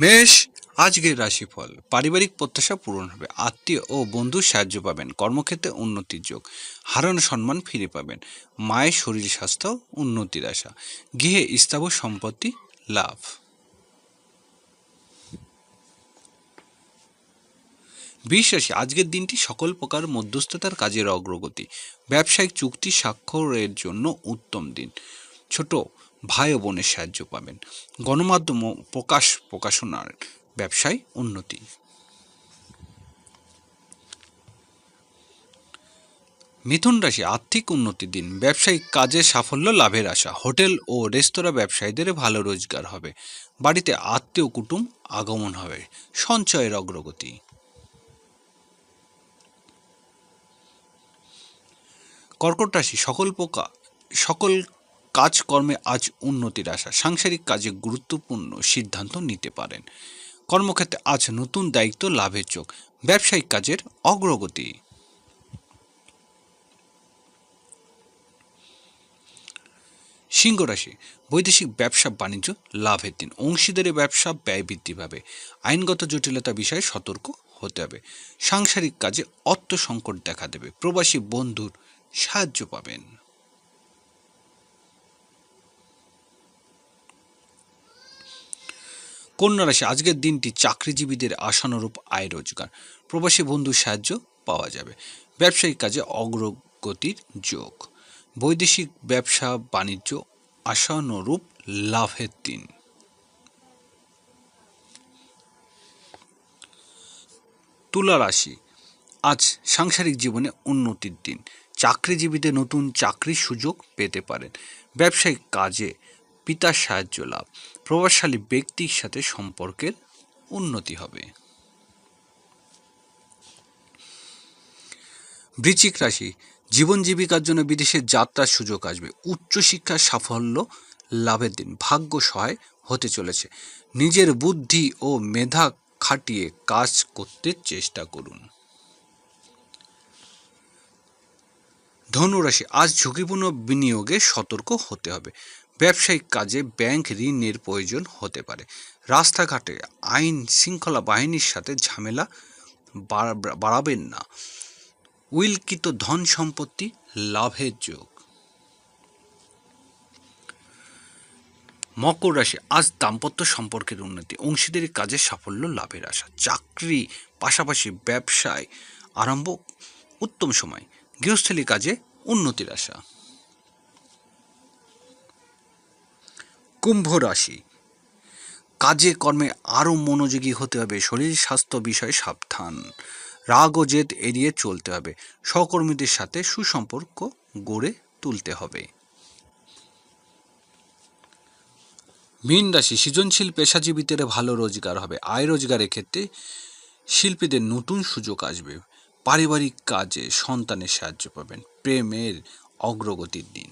মেষ, আজকের রাশিফল। পারিবারিক প্রত্যাশা পূরণ হবে। আত্মীয় ও বন্ধুর সাহায্য পাবেন। কর্মক্ষেত্রে উন্নতির যোগ। হারানো সম্মান ফিরে পাবেন। মায়ের শরীর স্বাস্থ্য উন্নতির আশা। গৃহে স্থাবর সম্পত্তি, লাভ। বিশ্বাসী আজকের দিনটি সকল প্রকার মধ্যস্থতার কাজের অগ্রগতি। ব্যবসায়িক চুক্তি স্বাক্ষরের জন্য উত্তম দিন। ছোট ভাই ও বোনের সাহায্য পাবেন। গণমাধ্যম ও প্রকাশ প্রকাশনার ব্যবসায় উন্নতি। মিথুন রাশি আর্থিক উন্নতির দিন। ব্যবসায়িক কাজে সাফল্য লাভের আশা। হোটেল ও রেস্তোরাঁ ব্যবসায়ীদের ভালো রোজগার হবে। বাড়িতে আত্মীয় কুটুম আগমন হবে। সঞ্চয়ের অগ্রগতি। কর্কট রাশি সকল পোকা সকল কাজকর্মে আজ উন্নতির আশা। সাংসারিক কাজে গুরুত্বপূর্ণ সিদ্ধান্ত নিতে পারেন। কর্মক্ষেত্রে আজ নতুন দায়িত্ব, লাভের চোখ। ব্যবসায়িক কাজের অগ্রগতি। সিংহ রাশি। বৈদেশিক ব্যবসা, বাণিজ্য, লাভের দিন। অংশীদারের ব্যবসা, ব্যয় বৃদ্ধি পাবে। আইনগত জটিলতা বিষয়ে সতর্ক হতে হবে। সাংসারিক কাজে অর্থ সংকট দেখা দেবে। প্রবাসী বন্ধুর সাহায্য পাবেন। কন্যা রাশি আজকের দিনটি চাকরিজীবীদের আশানুরূপ আয় রোজগার। প্রবাসী বন্ধুর সাহায্য পাওয়া যাবে। ব্যবসায়িক কাজে অগ্রগতির যোগ। বৈদেশিক ব্যবসা বাণিজ্য আশানুরূপ লাভের দিন। তুলা রাশি। আজ সাংসারিক জীবনে উন্নতির দিন। চাকরিজীবীদের নতুন চাকরির সুযোগ পেতে পারেন। ব্যবসায়িক কাজে পিতার সাহায্য লাভ। প্রভাবশালী ব্যক্তির সাথে সম্পর্কের উন্নতি হবে। বৃশ্চিক রাশি, জীবন জীবিকার জন্য বিদেশে যাত্রার সুযোগ আসবে। উচ্চশিক্ষার সাফল্য লাভের দিন, ভাগ্য সহায় হতে চলেছে। নিজের বুদ্ধি ও মেধা খাটিয়ে কাজ করতে চেষ্টা করুন। ধনুরাশি আজ ঝুঁকিপূর্ণ বিনিয়োগে সতর্ক হতে হবে। ব্যবসায়িক কাজে ব্যাংক ঋণের প্রয়োজন হতে পারে। রাস্তাঘাটে আইন শৃঙ্খলা বাহিনীর সাথে ঝামেলা বাড়া- বাড়াবেন না। উইলকিত ধন সম্পত্তি লাভের যোগ। মকর রাশি আজ দাম্পত্য সম্পর্কের উন্নতি, অংশীদারি কাজে সাফল্য লাভের আশা। চাকরি পাশাপাশি ব্যবসায় আরম্ভ উত্তম সময়। গৃহস্থলী কাজে উন্নতির আশা। কুম্ভ রাশি। কাজে কর্মে আরও মনোযোগী হতে হবে, শরীর স্বাস্থ্য বিষয়ে সাবধান। রাগ ও জেদ এড়িয়ে চলতে হবে, সহকর্মীদের সাথে সুসম্পর্ক গড়ে তুলতে হবে। মীন রাশি, সৃজনশীল পেশাজীবীদের ভালো রোজগার হবে। আয় রোজগারের ক্ষেত্রে শিল্পীদের নতুন সুযোগ আসবে। পারিবারিক কাজে সন্তানের সাহায্য পাবেন। প্রেমের অগ্রগতির দিন।